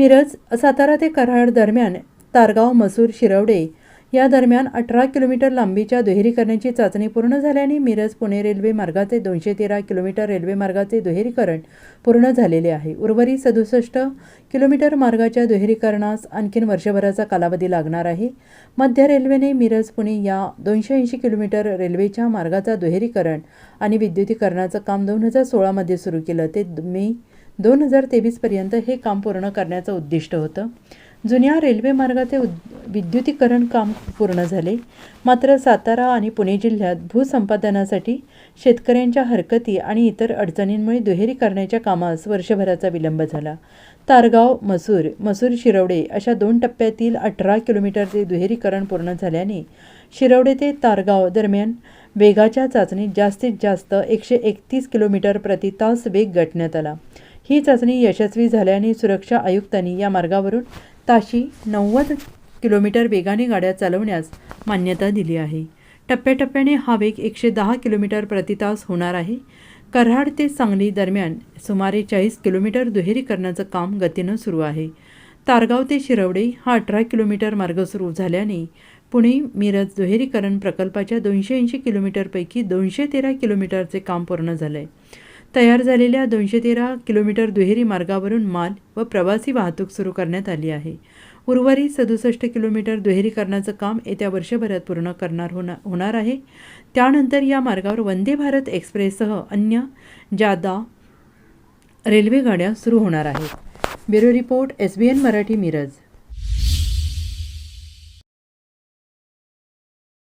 मिरज सातारा ते कराड दरम्यान तारगाव मसूर शिरवडे या दरम्यान अठरा किलोमीटर लांबीच्या दुहेरीकरणाची चाचणी पूर्ण झाल्याने मिरज पुणे रेल्वे मार्गाचे दोनशे तेरा किलोमीटर रेल्वे मार्गाचे दुहेरीकरण पूर्ण झालेले आहे. उर्वरित सदुसष्ट किलोमीटर मार्गाच्या दुहेरीकरणास आणखीन वर्षभराचा कालावधी लागणार आहे. मध्य रेल्वेने मिरज पुणे या दोनशे ऐंशी किलोमीटर रेल्वेच्या मार्गाचा दुहेरीकरण आणि विद्युतीकरणाचं काम दोन हजार सोळामध्ये सुरू केलं. ते द- मे दोन हजार तेवीसपर्यंत हे काम पूर्ण करण्याचं उद्दिष्ट होतं. जुन्या रेल्वे मार्गाचे उद विद्युतीकरण काम पूर्ण झाले. मात्र सातारा आणि पुणे जिल्ह्यात भूसंपादनासाठी शेतकऱ्यांच्या हरकती आणि इतर अडचणींमुळे दुहेरी करण्याच्या कामास वर्षभराचा विलंब झाला. तारगाव मसूर मसूर शिरवडे अशा दोन टप्प्यातील अठरा किलोमीटरचे दुहेरीकरण पूर्ण झाल्याने शिरवडे ते तारगाव दरम्यान वेगाच्या चाचणीत जास्तीत जास्त एकशे एकतीस किलोमीटर प्रति तास वेग गाठण्यात आला. ही चाचणी यशस्वी झाल्याने सुरक्षा आयुक्तांनी या मार्गावरून ताशी नव्वद किलोमीटर वेगाने गाड्या चालवण्यास मान्यता दिली आहे. टप्प्याटप्प्याने हा वेग एकशे दहा किलोमीटर प्रति तास होणार आहे. कराड ते सांगली दरम्यान सुमारे चाळीस किलोमीटर दुहेरीकरणाचं काम गतीनं सुरू आहे. तारगाव ते शिरवडे हा अठरा किलोमीटर मार्ग सुरू झाल्याने पुणे मिरज दुहेरीकरण प्रकल्पाच्या दोनशे ऐंशी किलोमीटरपैकी दोनशे तेरा किलोमीटरचे काम पूर्ण झालं आहे तयार झालेल्या दोनशे तेरा किलोमीटर दुहेरी मार्गावरून माल व प्रवासी वाहतूक सुरू करण्यात आली आहे. उर्वरित सदुसष्ट किलोमीटर दुहेरीकरणाचं काम येत्या वर्षभरात पूर्ण करणार होणार होणार आहे. त्यानंतर या मार्गावर वंदे भारत एक्सप्रेससह अन्य जादा रेल्वेगाड्या सुरू होणार आहेत. Bureau report S B N Marathi Miraj.